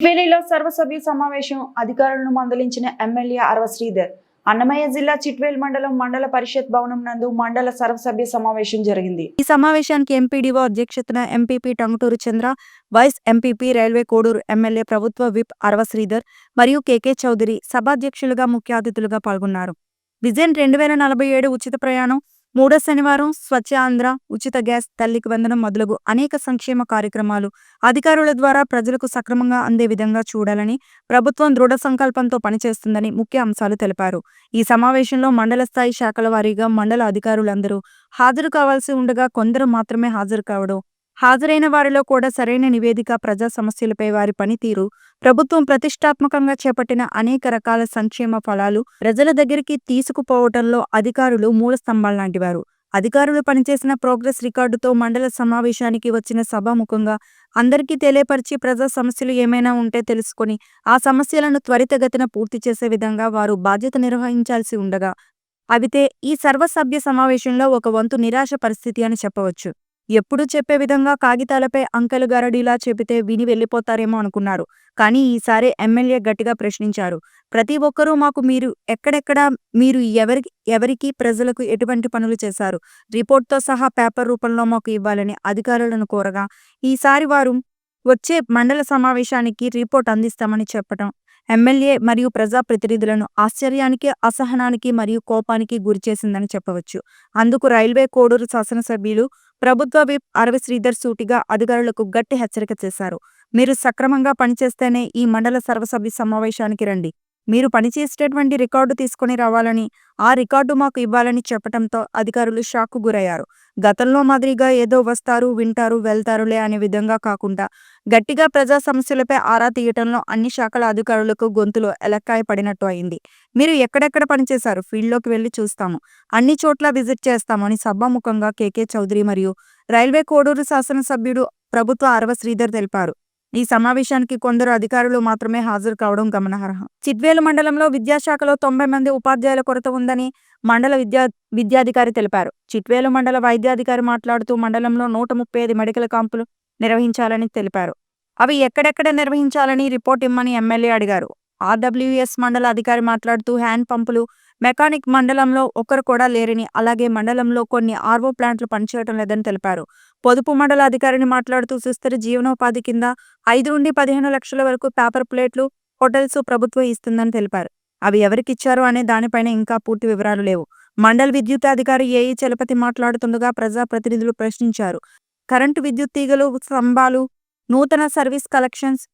వేలిలో సర్వసభ్య సమావేశం. అధికారులను మందలించిన ఎమ్మెల్యే అరవ శ్రీధర్. అన్నమయ్య జిల్లా చిట్వేల్ మండలం మండల పరిషత్ భవనం నందు మండల సర్వసభ్య సమావేశం జరిగింది. ఈ సమావేశానికి ఎంపీడీఓ అధ్యక్షతన MPP Tanguturu Chandra vice MPP railway Koduru MLA ప్రభుత్వ విప్ అరవ శ్రీధర్ మరియు కేకే చౌదరి సభాధ్యక్షులుగా ముఖ్య అతిథులుగా పాల్గొన్నారు. విజన్ రెండు వేల నలభై ఏడు ఉచిత ప్రయాణం మూడో శనివారం స్వచ్ఛ ఆంధ్ర ఉచిత గ్యాస్ తల్లికి వందనం మొదలగు అనేక సంక్షేమ కార్యక్రమాలు అధికారుల ద్వారా ప్రజలకు సక్రమంగా అందే విధంగా చూడాలని ప్రభుత్వం దృఢ సంకల్పంతో పనిచేస్తుందని ముఖ్య అంశాలు తెలిపారు. ఈ సమావేశంలో మండల స్థాయి శాఖల వారీగా మండల అధికారులందరూ హాజరు కావాల్సి ఉండగా కొందరు మాత్రమే హాజరు కావడం హాజరైన వారిలో కూడా సరైన నివేదిక ప్రజా సమస్యలపై వారి పనితీరు ప్రభుత్వం ప్రతిష్టాత్మకంగా చేపట్టిన అనేక రకాల సంక్షేమ ఫలాలు ప్రజల దగ్గరికి తీసుకుపోవటంలో అధికారులు మూల స్తంభాలు లాంటివారు. అధికారులు పనిచేసిన ప్రోగ్రెస్ రికార్డుతో మండల సమావేశానికి వచ్చిన సభాముఖంగా అందరికీ తెలియపరిచి ప్రజా సమస్యలు ఏమైనా ఉంటే తెలుసుకొని ఆ సమస్యలను త్వరితగతిన పూర్తి చేసే విధంగా వారు బాధ్యత నిర్వహించాల్సి ఉండగా అవితే ఈ సర్వసభ్య సమావేశంలో ఒక వంతు నిరాశ పరిస్థితి అని చెప్పవచ్చు. ఎప్పుడు చెప్పే విధంగా కాగితాలపై అంకెలు గరడిలా చెబితే విని వెళ్ళిపోతారేమో అనుకున్నారు. కానీ ఈసారి ఎమ్మెల్యే గట్టిగా ప్రశ్నించారు. ప్రతి ఒక్కరూ మాకు మీరు ఎక్కడెక్కడ మీరు ఎవరికి ఎవరికి ప్రజలకు ఎటువంటి పనులు చేశారు? రిపోర్ట్తో సహా పేపర్ రూపంలో మాకు ఇవ్వాలని అధికారులను కోరగా ఈసారి వారు వచ్చే మండల సమావేశానికి రిపోర్ట్ అందిస్తామని చెప్పడం ఎమ్మెల్యే మరియు ప్రజాప్రతినిధులను ఆశ్చర్యానికి అసహనానికి మరియు కోపానికి గురిచేసిందని చెప్పవచ్చు. అందుకు రైల్వే కోడూరు శాసనసభ్యులు ప్రభుత్వ విప్ అరవి శ్రీధర్ సూటిగా అధికారులకు గట్టి హెచ్చరిక చేశారు. మీరు సక్రమంగా పనిచేస్తేనే ఈ మండల సర్వసభ్య సమావేశానికి రండి. మీరు పనిచేసేటటువంటి రికార్డు తీసుకొని రావాలని ఆ రికార్డు మాకు ఇవ్వాలని చెప్పటంతో అధికారులు షాక్కు గురయ్యారు. గతంలో మాదిరిగా ఏదో వస్తారు వింటారు వెళ్తారులే అనే విధంగా కాకుండా గట్టిగా ప్రజా సమస్యలపై ఆరా తీయటంలో అన్ని శాఖల అధికారులకు గొంతులో ఎలక్కాయ పడినట్టు అయింది. మీరు ఎక్కడెక్కడ పనిచేశారు ఫీల్డ్లోకి వెళ్ళి చూస్తాము. అన్ని చోట్ల విజిట్ చేస్తామని సభాముఖంగా కేకే చౌదరి మరియు రైల్వే కోడూరు శాసనసభ్యుడు ప్రభుత్వ అరవ శ్రీధర్ తెలిపారు. ఈ సమావేశానికి కొందరు అధికారులు మాత్రమే హాజరు కావడం గమనార్హం. చిట్వేలు మండలంలో విద్యాశాఖలో తొంభై మంది ఉపాధ్యాయుల కొరత ఉందని మండల విద్యా విద్యాధికారి తెలిపారు. చిట్వేలు మండల వైద్యాధికారి మాట్లాడుతూ మండలంలో నూట ముప్పై ఐదు మెడికల్ క్యాంపులు నిర్వహించాలని తెలిపారు. అవి ఎక్కడెక్కడ నిర్వహించాలని రిపోర్ట్ ఇమ్మని ఎమ్మెల్యే అడిగారు. ఆర్డబ్ల్యూఎస్ మండల అధికారి మాట్లాడుతూ హ్యాండ్ పంపులు మెకానిక్ మండలంలో ఒకరు కూడా లేరని అలాగే మండలంలో కొన్ని ఆర్వో ప్లాంట్లు పనిచేయడం లేదని తెలిపారు. పొదుపు మండల అధికారిని మాట్లాడుతూ సుస్థిర జీవనోపాధి కింద ఐదు నుండి పదిహేను లక్షల వరకు పేపర్ ప్లేట్లు హోటల్స్ ప్రభుత్వం ఇస్తుందని తెలిపారు. అవి ఎవరికిచ్చారు అనే దానిపైన ఇంకా పూర్తి వివరాలు లేవు. మండల్ విద్యుత్ అధికారి ఏఈ చలపతి మాట్లాడుతుండగా ప్రజాప్రతినిధులు ప్రశ్నించారు. కరెంటు విద్యుత్ తీగలు స్తంభాలు నూతన సర్వీస్ కలెక్షన్స్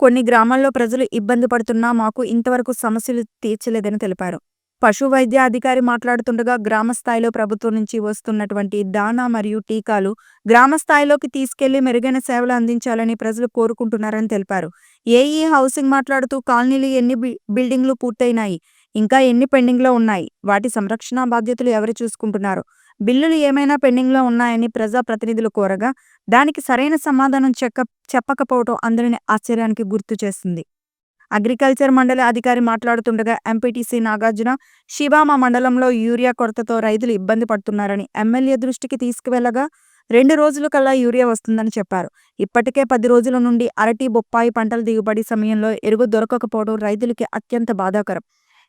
కొన్ని గ్రామాల్లో ప్రజలు ఇబ్బంది పడుతున్నా మాకు ఇంతవరకు సమస్యలు తీర్చలేదని తెలిపారు. పశు వైద్య అధికారి మాట్లాడుతుండగా గ్రామ స్థాయిలో ప్రభుత్వం నుంచి వస్తున్నటువంటి దానా మరియు టీకాలు గ్రామ స్థాయిలోకి తీసుకెళ్ళి మెరుగైన సేవలు అందించాలని ప్రజలు కోరుకుంటున్నారని తెలిపారు. ఏఈ హౌసింగ్ మాట్లాడుతూ కాలనీలు ఎన్ని బిల్డింగ్లు పూర్తయినాయి ఇంకా ఎన్ని పెండింగ్లో ఉన్నాయి వాటి సంరక్షణ బాధ్యతలు ఎవరు చూసుకుంటున్నారు బిల్లులు ఏమైనా పెండింగ్లో ఉన్నాయని ప్రజాప్రతినిధులు కోరగా దానికి సరైన సమాధానం చెక్క చెప్పకపోవడం అందరిని ఆశ్చర్యానికి గుర్తు చేస్తుంది. అగ్రికల్చర్ మండలి అధికారి మాట్లాడుతుండగా ఎంపీటీసీ నాగార్జున శివామ మండలంలో యూరియా కొరతతో రైతులు ఇబ్బంది పడుతున్నారని ఎమ్మెల్యే దృష్టికి తీసుకువెళ్ళగా రెండు రోజుల కల్లా యూరియా వస్తుందని చెప్పారు. ఇప్పటికే పది రోజుల నుండి అరటి బొప్పాయి పంటల దిగుబడి సమయంలో ఎరువు దొరకకపోవడం రైతులకి అత్యంత బాధాకరం.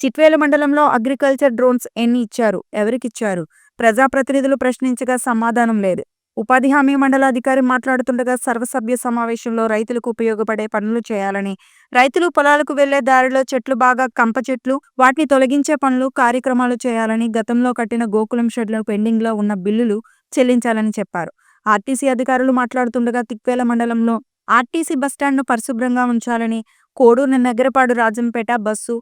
చిట్వేల మండలంలో అగ్రికల్చర్ డ్రోన్స్ ఎన్ని ఇచ్చారు? ఎవరికిచ్చారు ప్రజాప్రతినిధులు ప్రశ్నించగా సమాధానం లేదు. ఉపాధి హామీ మండల అధికారి మాట్లాడుతుండగా సర్వసభ్య సమావేశంలో రైతులకు ఉపయోగపడే పనులు చేయాలని. రైతులు పొలాలకు వెళ్ళే దారిలో చెట్లు బాగా కంప చెట్లు వాటిని తొలగించే పనులు కార్యక్రమాలు చేయాలని గతంలో కట్టిన గోకులం షెడ్ల పెండింగ్లో ఉన్న బిల్లులు చెల్లించాలని చెప్పారు. ఆర్టీసీ అధికారులు మాట్లాడుతుండగా తిక్వేల మండలంలో ఆర్టీసీ బస్టాండ్ను పరిశుభ్రంగా ఉంచాలని కోడూరు నగరపాడు రాజంపేట బస్సు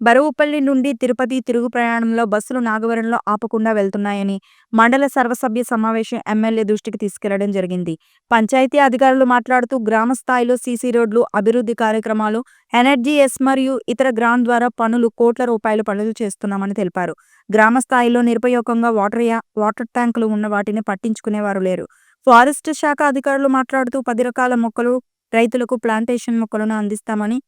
బరువుపల్లి నుండి తిరుపతి తిరుగు ప్రయాణంలో బస్సులు నాగవరంలో ఆపకుండా వెళ్తున్నాయని మండల సర్వసభ్య సమావేశం ఎమ్మెల్యే దృష్టికి తీసుకెళ్ళడం జరిగింది. పంచాయతీ అధికారులు మాట్లాడుతూ గ్రామ స్థాయిలో సీసీ రోడ్లు అభివృద్ధి కార్యక్రమాలు ఎనర్జీ ఎస్ మరియు ఇతర గ్రాంట్ ద్వారా పనులు కోట్ల రూపాయల పనులు చేస్తున్నామని తెలిపారు. గ్రామ స్థాయిలో నిరుపయోగంగా వాటర్ యా వాటర్ ట్యాంకులు ఉన్న వాటిని పట్టించుకునేవారు లేరు. ఫారెస్ట్ శాఖ అధికారులు మాట్లాడుతూ పది రకాల మొక్కలు రైతులకు ప్లాంటేషన్ మొక్కలను అందిస్తామని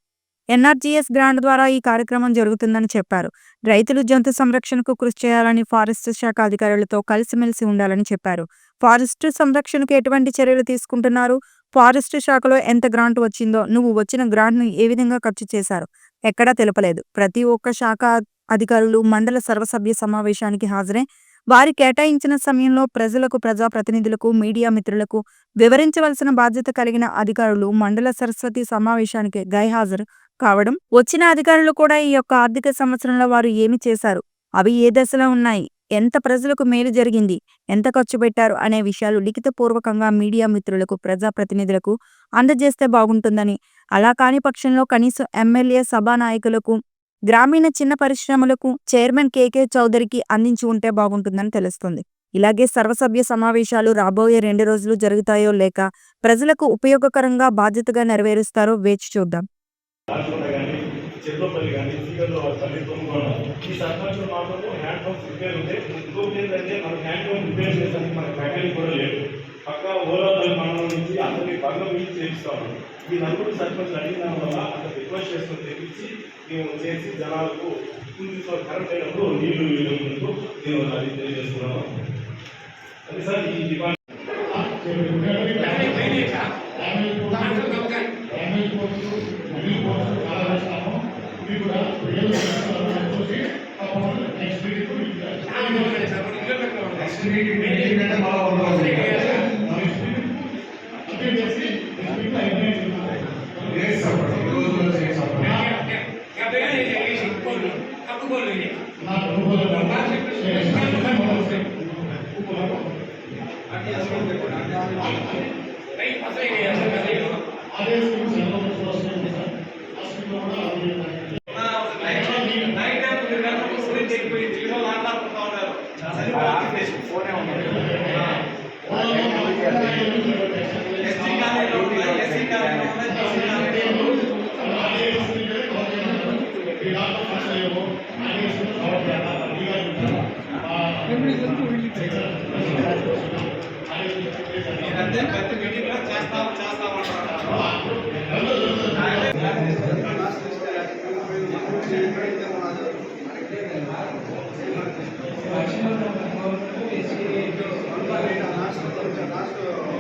ఎన్ఆర్జీఎస్ గ్రాంట్ ద్వారా ఈ కార్యక్రమం జరుగుతుందని చెప్పారు. రైతులు జంతు సంరక్షణకు కృషి చేయాలని ఫారెస్ట్ శాఖ అధికారులతో కలిసిమెలిసి ఉండాలని చెప్పారు. ఫారెస్ట్ సంరక్షణకు ఎటువంటి చర్యలు తీసుకుంటున్నారు? ఫారెస్ట్ శాఖలో ఎంత గ్రాంట్ వచ్చిందో నువ్వు వచ్చిన గ్రాంట్ను ఏ విధంగా ఖర్చు చేశారు? ఎక్కడా తెలపలేదు. ప్రతి ఒక్క శాఖ అధికారులు మండల సర్వసభ్య సమావేశానికి హాజరై. వారి కేటాయించిన సమయంలో ప్రజలకు ప్రజాప్రతినిధులకు మీడియా మిత్రులకు వివరించవలసిన బాధ్యత కలిగిన అధికారులు మండల సరస్వతి సమావేశానికి గైహాజరు కావడం వచ్చిన అధికారులు కూడా ఈ యొక్క ఆర్థిక సంవత్సరంలో వారు ఏమి చేశారు? అవి ఏ దశలో ఉన్నాయి? ఎంత ప్రజలకు మేలు జరిగింది? ఎంత ఖర్చు పెట్టారు? అనే విషయాలు లిఖితపూర్వకంగా మీడియా మిత్రులకు ప్రజాప్రతినిధులకు అందజేస్తే బాగుంటుందని. అలా కాని పక్షంలో కనీసం ఎమ్మెల్యే సభానాయకులకు గ్రామీణ చిన్న పరిశ్రమలకు చైర్మన్ కేకే చౌదరికి అందించి ఉంటే బాగుంటుందని తెలుస్తుంది. ఇలాగే సర్వసభ్య సమావేశాలు రాబోయే రెండు రోజులు జరుగుతాయో లేక ప్రజలకు ఉపయోగకరంగా బాధ్యతగా నెరవేరుస్తారో వేచి చూద్దాం. రాజకోట కానీ చెర్లోపల్లి కానీ సీగల్లో పల్లి తొమ్మిది ఈ సర్పంచులు మాత్రం హ్యాండ్ పంప్ రిపేర్ ఉంది ఇంకొకటి ఏంటంటే మనకు హ్యాండ్ పంప్ రిపేర్ చేసానికి మన ఫ్యాకల్టీ కూడా లేదు. పక్క ఓలాపల్లి మనం నుంచి అందరినీ బంగ పిలిచి చేయిస్తాము. ఈ నలుగురు సర్పంచులు అడిగిన వల్ల అక్కడ రిక్వెస్ట్ చేసుకొని తెప్పించి మేము చేసి జనాలకు ఇప్పుడు కరెక్ట్ అయినప్పుడు నీళ్ళు వీళ్ళు నేను అది తెలియజేస్తున్నాను అది సార్ ఈ డిపార్ట్మెంట్ नहीं फंसे नहीं ऐसे Thank you.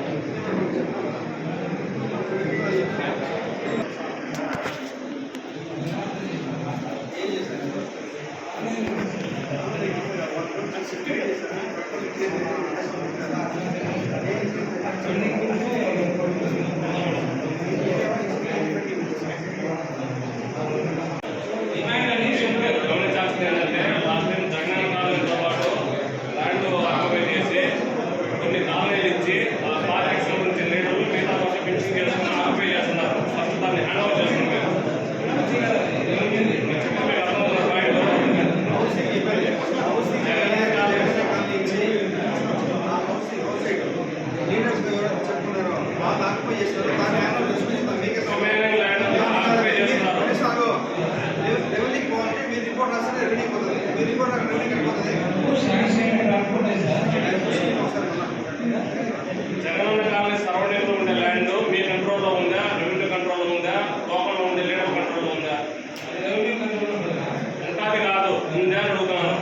ఉంటాది కాదు ఉందా అని అడుగుతున్నాను.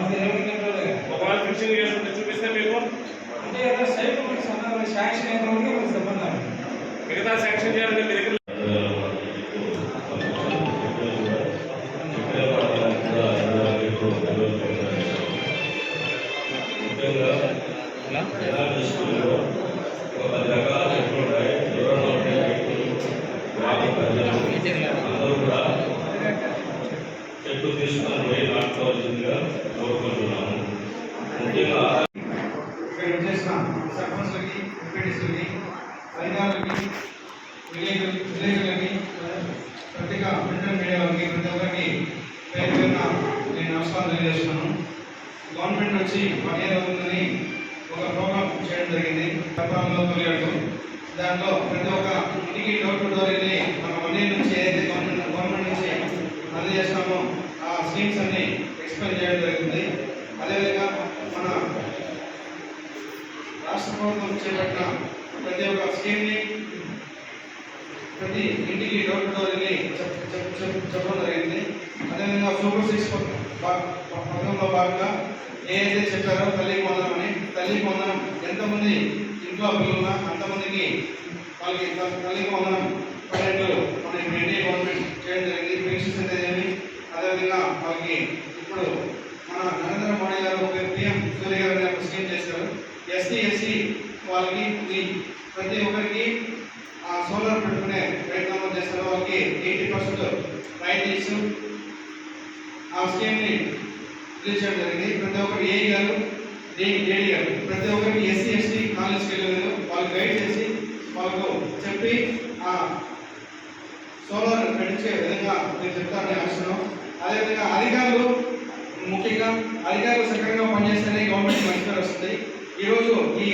ఒకవేళ ఫిక్సింగ్ చేసుకుంటే చూపిస్తే మీకు. మిగతా శాంక్షన్ చేయాలంటే మీ దగ్గర నేను తెలియజేస్తున్నాను. గవర్నమెంట్ వచ్చి వన్ ఇయర్ అవుతుందని ఒక ప్రోగ్రామ్ చేయడం జరిగింది. పట్టణంలో తొలియాడు దాంట్లో ప్రతి ఒక్క ఇంటికి డోర్ టు డోర్ వెళ్ళి మన వన్ ఇయర్ నుంచి ఏదైతే గవర్నమెంట్ గవర్నమెంట్ నుంచి అందజేస్తామో ఆ స్కీమ్స్ అన్ని ఎక్స్ప్లెయిన్ చేయడం జరిగింది. అదేవిధంగా మన రాష్ట్ర ప్రభుత్వం చేపట్టిన ప్రతి ఒక్క స్కీమ్ని ప్రతి ఇంటికి డోర్ టు డోర్ వెళ్ళి చెప్పడం జరిగింది. అదేవిధంగా సూపర్ సిక్స్ పథకంలో భాగంగా ఏదైతే చెప్పారో తల్లికి వందనం అని తల్లికి వందనం ఎంతమంది ఇంట్లో పిల్లలున్నా అంతమందికి వాళ్ళకి తల్లికి వందనం పన్నెండు మన ఎన్డీఏ గవర్నమెంట్ చేయడం జరిగింది. పెన్షన్స్ అయితే ఏమి? అదేవిధంగా వాళ్ళకి ఇప్పుడు మన నరేంద్ర మోడీ గారు పిఎం సూర్య గారు అనే ఒక స్కీమ్ చేశారు. ఎస్సీ ఎస్సీ వాళ్ళకి ప్రతి ఒక్కరికి ఆ సోలార్ పెట్టుకునే ప్రయత్నం చేస్తారు. వాళ్ళకి ఎయిటీ పర్సెంట్ ఆ స్కీమ్ని రిలీజ్ జరిగింది. ప్రతి ఒక్కరు ఏ గారు ఏడి గారు. ప్రతి ఒక్కరికి ఎస్సీ ఎస్టీ కాలేజ్కి వెళ్ళలేదు వాళ్ళు గైడ్ చేసి వాళ్ళకు చెప్పి ఆ సోలార్ నడిచే విధంగా నేను చెప్తానని ఆశిస్తున్నాం అదేవిధంగా అధికారులు ముఖ్యంగా అధికారులు సక్రమంగా పనిచేస్తేనే గవర్నమెంట్ మంచి వస్తుంది. ఈరోజు ఈ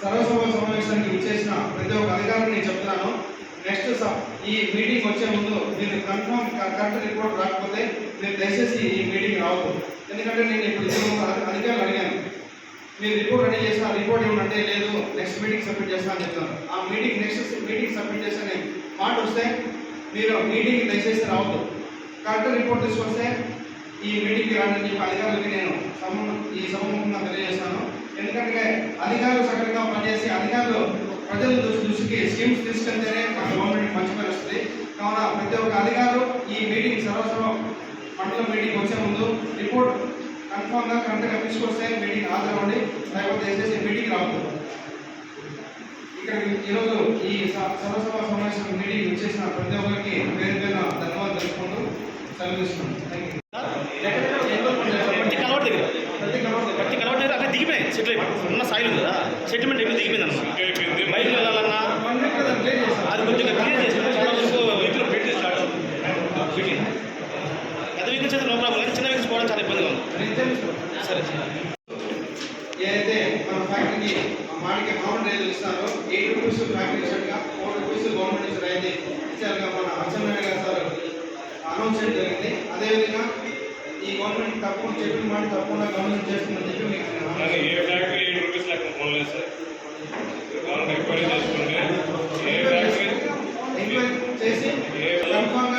సర్వసభ సమావేశానికి విచ్చేసిన ప్రతి ఒక్క అధికారులు నేను చెప్తున్నాను. నెక్స్ట్ ఈ మీటింగ్ వచ్చే ముందు మీరు కన్ఫర్మ్ కరెక్ట్ రిపోర్ట్ రాకపోతే మీరు దయచేసి ఈ మీటింగ్ రావద్దు. ఎందుకంటే నేను ఇప్పుడు అధికారులు అడిగాను. మీరు రిపోర్ట్ రెడీ చేసిన రిపోర్ట్ ఏమంటే లేదు నెక్స్ట్ మీటింగ్ సబ్మిట్ చేస్తా అని చెప్తాను. ఆ మీటింగ్ నెక్స్ట్ మీటింగ్ సబ్మిట్ చేస్తే మాట వస్తే మీరు మీటింగ్ దయచేసి రావద్దు. కరెక్ట్ రిపోర్ట్ తీసుకొస్తే ఈ మీటింగ్కి రాండి చెప్పి అధికారులకి నేను సమ ఈ సభముఖంగా తెలియజేస్తాను. ఎందుకంటే అధికారులు సక్రమంగా పనిచేసి అధికారులు ప్రజల దృష్టికి స్కీమ్స్ తీసుకెళ్తేనే మన గవర్నమెంట్ మంచి పని వస్తుంది. కావున ప్రతి ఒక్క అధికారులు ఈ మీటింగ్ సర్వసర్వ మండల మీటింగ్ వచ్చే ముందు రిపోర్ట్ కన్ఫామ్గా కరెక్ట్గా తీసుకొస్తే మీటింగ్ హాజరవ్వండి. లేకపోతే దయచేసి మీటింగ్ రావద్దు. ఇక్కడ ఈరోజు ఈ సర్వసభ సమావేశం మీటింగ్ వచ్చేసిన ప్రతి ఒక్కరికి పేరు పేరు ధన్యవాదాలు తెలుసుకుంటూ సెలవు తీసుకున్నాను థ్యాంక్ యూ పట్టి కలవట్ దగ్గర ప్రతి కలవడం పట్టి కలవట్ దగ్గర అక్కడ దిగిపోయాయి సెటిల్ అయిపోయి. ఉన్న సాయిల్ ఉంది కదా సెటిల్మెంట్ ఎక్కువ దిగిపోయింది అనమాట. బయటకు వెళ్ళాలన్నా అది కొంచెం క్లియర్ చేసి చాలా వరకు వీక్లో పెట్టి స్టార్ట్ అవుతుంది పెద్ద వీక్ నుంచి అయితే నో ప్రాబ్లం కానీ చిన్న వీక్స్ పోవడం చాలా ఇబ్బందిగా ఉంది. సరే. ఏదైతే మన ఫ్యాక్టరీకి మాడికి మామూలు రైతులు ఇస్తారో eight rupees factory four rupees government నుంచి రైతు ఇచ్చారుగా మన గారు సార్. అనౌన్స్ చేయడం జరిగింది. అదేవిధంగా ఈ గవర్నమెంట్ తక్కువ చెప్పిన మాట తప్పకుండా గవర్నమెంట్ చేస్తుందని చెప్పి సార్. చేసి కన్ఫామ్